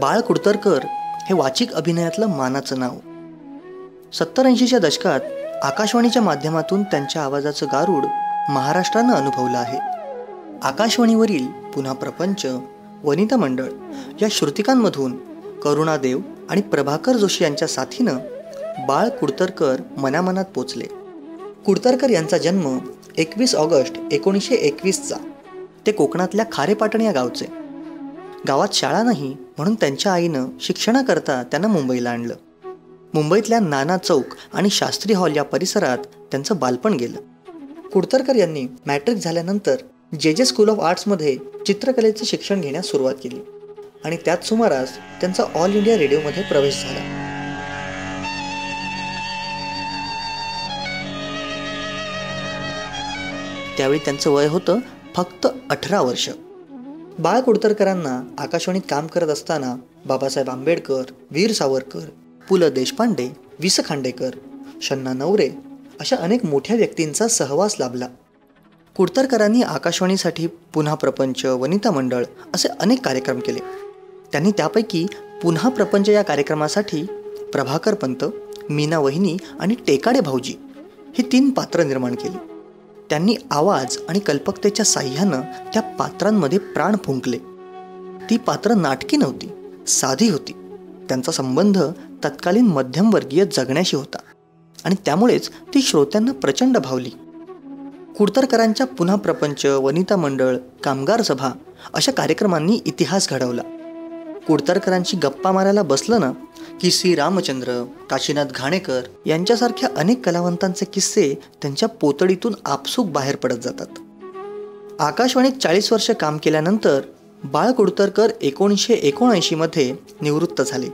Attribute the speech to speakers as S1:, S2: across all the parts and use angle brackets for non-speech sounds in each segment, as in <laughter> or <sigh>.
S1: बाळ कुडतरकर हे वाचिक अभिनयातलं मानाचं नाव. सत्तर ऐंशीच्या दशकात आकाशवाणीच्या माध्यमातून त्यांच्या आवाजाचं गारूड महाराष्ट्रानं अनुभवलं आहे. आकाशवाणीवरील पुन्हा प्रपंच वनिता मंडळ या श्रुतिकांमधून करुणादेव आणि प्रभाकर जोशी यांच्या साथीनं बाळ कुडतरकर मनामनात पोचले. कुडतरकर यांचा जन्म एकवीस ऑगस्ट एकोणीसशे एकवीसचा. ते कोकणातल्या खारेपाटण या गावचे. गावात शाळा नाही म्हणून त्यांच्या आईनं शिक्षणाकरता त्यांना मुंबईला आणलं. मुंबईतल्या नाना चौक आणि शास्त्री हॉल या परिसरात त्यांचं बालपण गेलं. कुडतरकर यांनी मॅट्रिक झाल्यानंतर जे जे स्कूल ऑफ आर्ट्समध्ये चित्रकलेचं शिक्षण घेण्यास सुरुवात केली आणि त्याच सुमारास त्यांचा ऑल इंडिया रेडिओमध्ये प्रवेश झाला. त्यावेळी त्यांचं वय होतं फक्त अठरा वर्ष. बाळ कुडतरकरांना आकाशवाणीत काम करत असताना बाबासाहेब आंबेडकर वीर सावरकर पु ल देशपांडे वि स खांडेकर शन्ना नवरे अशा अनेक मोठ्या व्यक्तींचा सहवास लाभला. कुडतरकरांनी आकाशवाणीसाठी पुन्हा प्रपंच वनिता मंडळ असे अनेक कार्यक्रम केले. त्यांनी त्यापैकी पुन्हा प्रपंच या कार्यक्रमासाठी प्रभाकर पंत मीना वहिनी आणि टेकाडे भाऊजी ही तीन पात्र निर्माण केली. त्यांनी आवाज आणि कल्पकतेच्या साह्यानं त्या पात्रांमध्ये प्राण फुंकले. ती पात्र नाटकी नव्हती साधी होती. त्यांचा संबंध तत्कालीन मध्यमवर्गीय जगण्याशी होता आणि त्यामुळेच ती श्रोत्यांना प्रचंड भावली. कुडतरकरांच्या पुन्हा प्रपंच वनिता मंडळ कामगार सभा अशा कार्यक्रमांनी इतिहास घडवला. कुडतरकरांची गप्पा मारायला बसलं ना की सी. रामचंद्र काशीनाथ घाणेकर यांच्यासारख्या अनेक कलावंतांचे किस्से त्यांच्या पोतडीतून आपसूक बाहेर पडत जातात. आकाशवाणीत चाळीस वर्ष काम केल्यानंतर बाळ कुडतरकर एकोणीसशे एकोणऐंशीमध्ये निवृत्त झाले.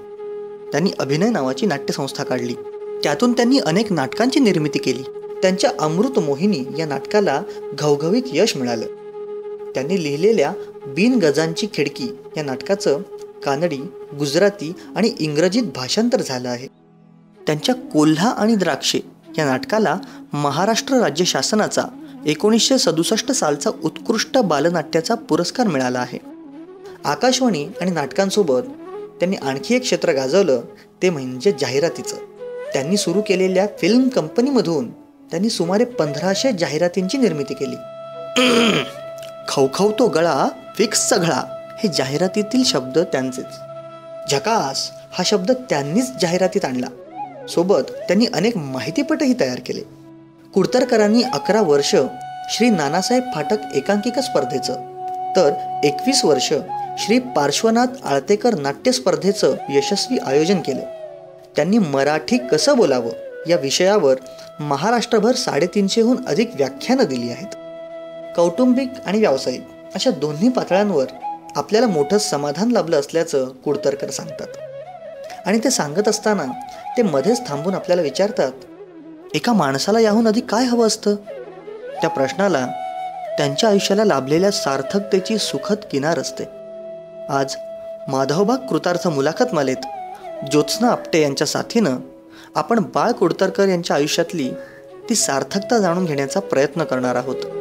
S1: त्यांनी अभिनय नावाची नाट्यसंस्था काढली. त्यातून त्यांनी अनेक नाटकांची निर्मिती केली. त्यांच्या अमृत मोहिनी या नाटकाला घवघवीत यश मिळालं. त्यांनी लिहिलेल्या बिन गजांची खिडकी या नाटकाचं कानडी गुजराती आणि इंग्रजीत भाषांतर झालं आहे. त्यांच्या कोल्हा आणि द्राक्षे या नाटकाला महाराष्ट्र राज्य शासनाचा एकोणीसशे सदुसष्ट सालचा उत्कृष्ट बालनाट्याचा पुरस्कार मिळाला आहे. आकाशवाणी आणि नाटकांसोबत त्यांनी आणखी एक क्षेत्र गाजवलं ते म्हणजे जाहिरातीचं. त्यांनी सुरू केलेल्या फिल्म कंपनीमधून त्यांनी सुमारे पंधराशे जाहिरातींची निर्मिती केली. <clears throat> खवखवतो गळा फिक्सचा गळा हे जाहिरातीतील शब्द त्यांचेच. झकास हा शब्द त्यांनीच जाहिरातीत आणला. सोबत त्यांनी अनेक माहितीपटही तयार केले. कुडतरकरांनी अकरा वर्ष श्री नानासाहेब फाटक एकांकिका स्पर्धेचं तर एकवीस वर्ष श्री पार्श्वनाथ आळतेकर नाट्य स्पर्धेचं यशस्वी आयोजन केलं. त्यांनी मराठी कसं बोलावं या विषयावर महाराष्ट्रभर साडेतीनशेहून अधिक व्याख्यानं दिली आहेत. कौटुंबिक आणि व्यावसायिक अशा दोन्ही पातळ्यांवर आपल्याला मोठं समाधान लाभलं असल्याचं कुडतरकर सांगतात. आणि ते सांगत असताना ते मध्येच थांबून आपल्याला विचारतात एका माणसाला याहून अधिक काय हवं असतं? त्या प्रश्नाला त्यांच्या आयुष्याला लाभलेल्या सार्थकतेची सुखद किनार असते. आज माधवबाग कृतार्थ मुलाखत मालेत ज्योत्स्ना आपटे यांच्या साथीनं आपण बाळ कुडतरकर यांच्या आयुष्यातली ती सार्थकता जाणून घेण्याचा प्रयत्न करणार आहोत.